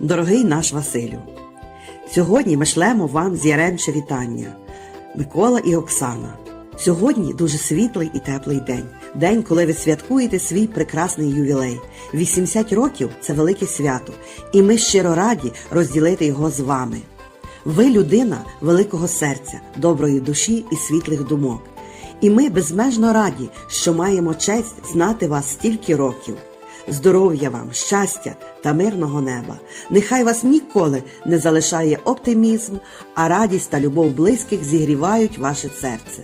Дорогий наш Василю, сьогодні ми шлемо вам з Яремче вітання, Микола і Оксана. Сьогодні дуже світлий і теплий день. День, коли ви святкуєте свій прекрасний ювілей. 80 років це велике свято, і ми щиро раді розділити його з вами. Ви людина великого серця, доброї душі і світлих думок. І ми безмежно раді, що маємо честь знати вас стільки років. Здоров'я вам, щастя та мирного неба. Нехай вас ніколи не залишає оптимізм, а радість та любов близьких зігрівають ваше серце.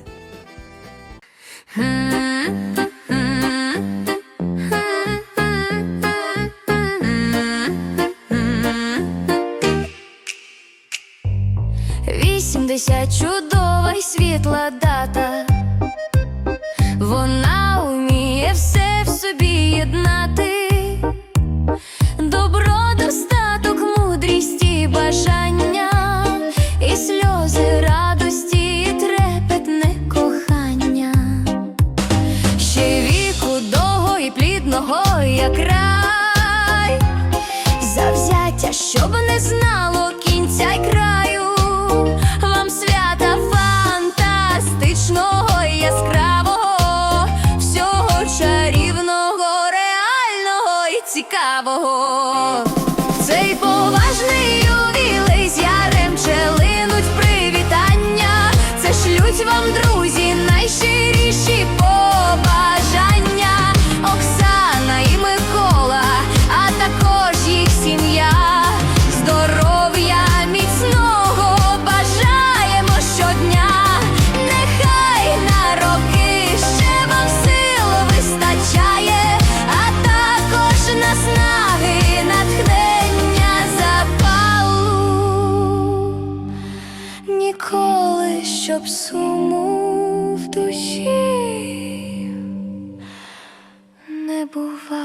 Вісімдесят чудова й світла дата. Вона все в собі єднати. Добро, достаток, мудрість і бажання, і сльози радості, і трепетне кохання. Ще віку довго і плідного, як рай, завзяття, щоб не знало цікавого. Цей поважний ювілей з ярем челинуть привітання. Це шлють вам друзі Ніколи щоб суму в душі не бувало.